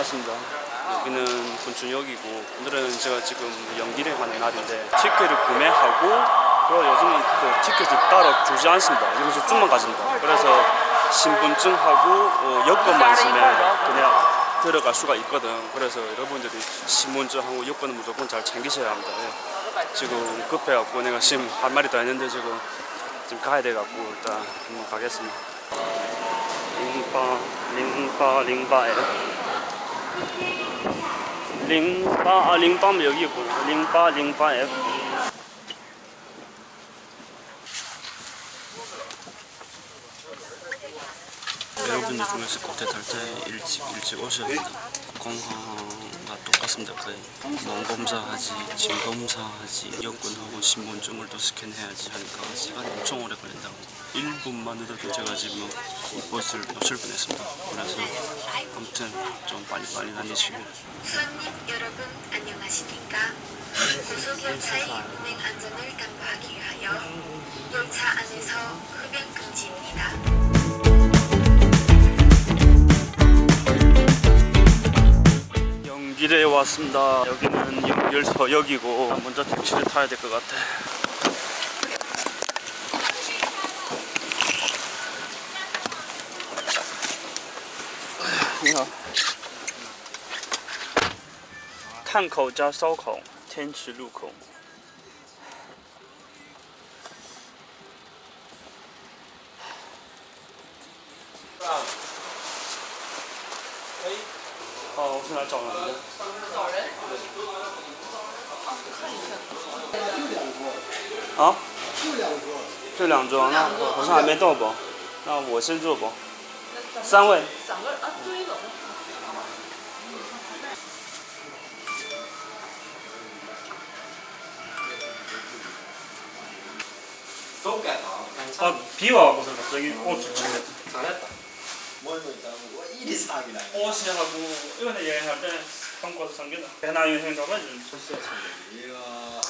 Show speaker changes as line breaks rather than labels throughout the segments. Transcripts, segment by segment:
여기는 군춘역이고 오늘은 제가 지금 연기를 하는 날인데 티켓을 구매하고 그리고 요즘은 그 티켓을 따로 주지 않습니다. 여기서 좀만 가집니다. 그래서 신분증하고 어, 여권만 있으면 그냥 들어갈 수가 있거든. 그래서 여러분들이 신분증하고 여권은 무조건 잘 챙기셔야 합니다. 예. 지금 급해갖고 내가 지금 할 말이 더 있는데 지금 지금 가야 돼갖고 일단 한번 가겠습니다. 링바 F 링바 아 링바면 여기 있구나 링바 링바 F 여러분들 중에서 국대 탈때 일찍 일찍 오셔야 합니다. 공항 과 똑같습니다. 거의 몸 검사하지, 짐 검사하지, 여권하고 신분증을 또 스캔해야지 하니까 시간이 엄청 오래 걸린다고. 1분만 늦어도 제가 지금 이 버스를 놓칠 뻔했습니다. 그래서 아무튼 좀 빨리빨리 다니시고
손님 여러분 안녕하십니까? 고속열차의 운행 안전을 담보하기 위하여 열차 안에서 흡연 금지입니다.
연길에 왔습니다. 여기는 연결서역이고 먼저 택시를 타야 될 것 같아. 야. 探口加烧烤，天池路口。 哦，我是来找人的。找人？啊？就两桌，那好像还没到吧？那我先坐吧。三位。
三个啊，坐一个。
아 비와갖고서 갑자기 옷을 챙겼.
잘했다. 뭘로 있다고 뭐 일이 사기다.
옷이 하고 이번에 여행할 때 한국에서 상견다. 배낭 여행 가봐야지.
이야.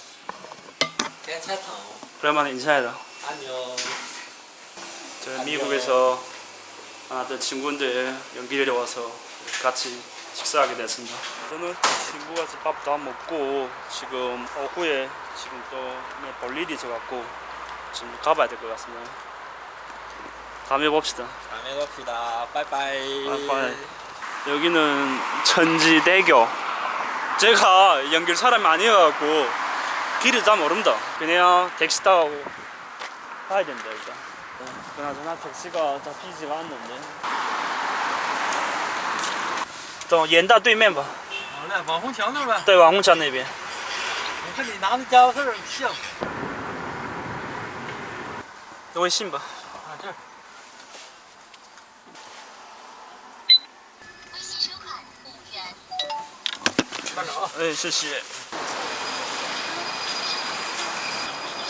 괜찮다.
오랜만에 인사해라.
안녕.
저 미국에서 만났던 친구인데 연기를 와서 같이 식사하게 됐습니다. 저는 친구가 집밥다 먹고 지금 오후에 지금 또 볼 일이 있어갖고 지금 가봐야 될 것 같습니다. 다음에 봅시다.
다음에 봅시다. 빠이빠이.
빠이빠이. 여기는 천지대교. 제가 연길 사람이 아니어갖고 길을 잘 모른다. 그냥 택시 타고 가야 된다 일단. 그나저나 택시가 잡히지가 않는데. 走，沿到对面吧，
好嘞，往红墙那呗。
对，网红桥那边。
我看你拿着家伙事儿像。
微信吧。 네, 谢谢.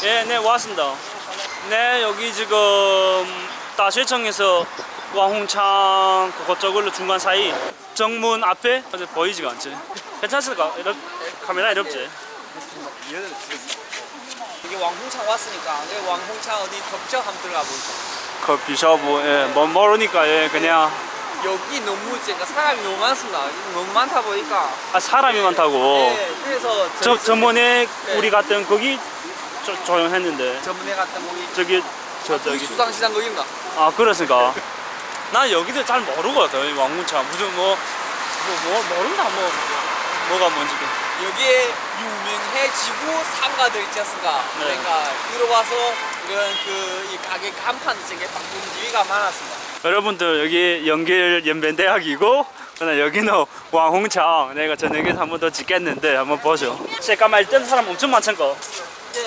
예, 네, 왔습니다. 네, 여기 지금 다시청에서 왕홍창 그쪽으로 중간 사이 정문 앞에 보이지가 않지. 괜찮습니까? 이렇 카메라 이렇지.
여기 왕홍창 왔으니까 여기 왕홍창 어디 덕적 한번 들어가 볼까
커피숍, 예, 뭐 모르니까 예, 그냥
여기 너무 제가 사람이 너무 많습니다. 너무 많다 보니까.
아, 사람이 많다고.
네, 그래서
저
저희
저번에
네.
우리 갔던 거기 조, 조용했는데.
저번에 갔던 거기
저기 저
거기.
저기
수상시장 거기입니다
아 그렇습니까? 난 여기도 잘 모르거든 왕궁차. 무슨 뭐뭐뭐 모른다 뭐. 뭐가 뭔지
여기에 유명해지고 상가들 있지 않습니까?
네.
그러니까 들어와서 이런 그 이 가게 간판 쪽에 바꾼지가 많았습니다
여러분들 여기 연길 연변대학이고 그다음 여기는 왕홍창. 내가 저녁에 한 번 더 찍겠는데 한번 보죠. 잠깐만 일단 사람 엄청 많잖거?
네.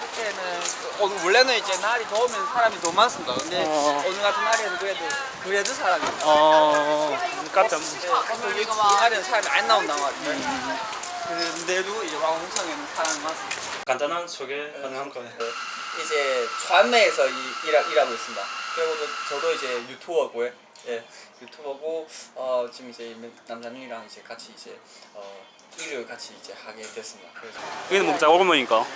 그때는 그 오늘 원래는 이제 날이 더우면 사람이 더 많습니다. 근데
어.
오늘 같은 날에는 그래도 그래도 사람이.
어 깜짝
여기 날에는 사람이 안 나온다고 하죠 근데도 이제 왕홍창에는 사람이 많습니다.
간단한 소개 가능한 거예요?
이제传媒에서 이- 일하, 일하고 있습니다. 그리고 저- 저도 이제 유튜버고요. 예, 유튜버고 어, 지금 이제 남자님이랑 이제 같이 이제 어, 일을 같이 이제 하게 됐습니다. 그래서
여기는 뭐 작업모니까
어,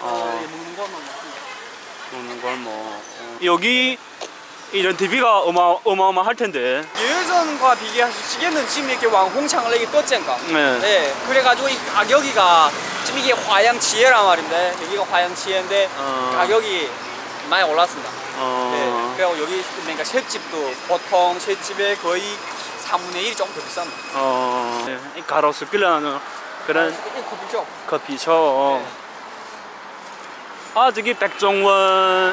어
먹는 것만 먹습니다.
먹는 걸뭐 여기 이런 TV가 어마 어마어마할 텐데.
예전과 비교했을 적에는 지금 이렇게 왕홍창을 또 쨍가.
네.
네. 그래가지고 이 가격이가 지금 이게 화양 지혜란 말인데 여기가 화양 지혜인데
어.
가격이 많이 올랐습니다.
어.
네. 그리고 여기 그러니까 셋집도 보통 셋집에 거의 3분의 1이 조금 더 비쌉니다.
어. 네. 가로수 끌려나는 그런
이 커피죠.
커피숍. 아 저기 백종원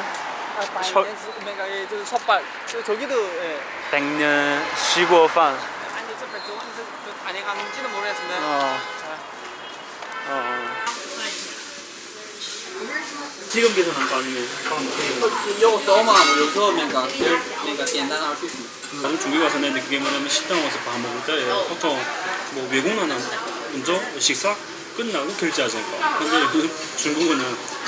아,
설-
그러니까 이저 솥발 저- 저기도 예.
백년 시고판.
아니 저 백종원 저 안에 가는지는 모르겠습니다.
어. 어. 지금 계산한 거 아니면
요거 써마하고 여기서 그러니까 제일 그러니까 간단한 할수 있습니다.
나는 중국에 와서 내는데 그게 뭐냐면 식당 와서 밥 먹을 때 보통 뭐 외국 나는 먼저 식사 끝나고 결제하잖아요. 근데 여기 중국은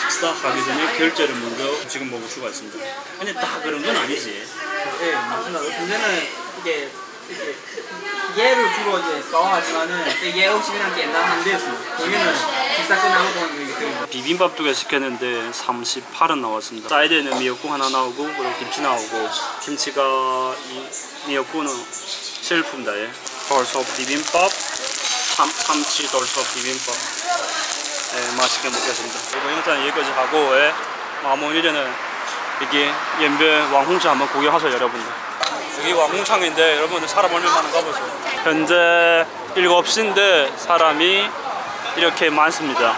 식사 하기 전에 결제를 먼저 지금 먹을 수가 있습니다. 근데 다 그런 건 아니지.
예, 맞습니다. 근데는 이게 이게 얘를 주로 이제 써 하지만은 얘 없이 그냥 간단한 데였습니다. 여기는 식사 끝나고 돈 이렇게 드립니다.
비빔밥 두 개 시켰는데 38원 나왔습니다. 사이드에는 미역국 하나 나오고 그리고 김치 나오고 김치가 이 미역국은 셀프입니다. 예. 돌솥 비빔밥, 참, 참치 돌솥 비빔밥. 예, 맛있게 먹겠습니다. 이번 영상 여기까지 하고 예, 마무리는 이게 연변 왕홍차 한번 구경하세요 여러분들. 여기 왕홍창인데 여러분들 사람 얼마나 많은가 보세요. 현재 7시인데 사람이 이렇게 많습니다.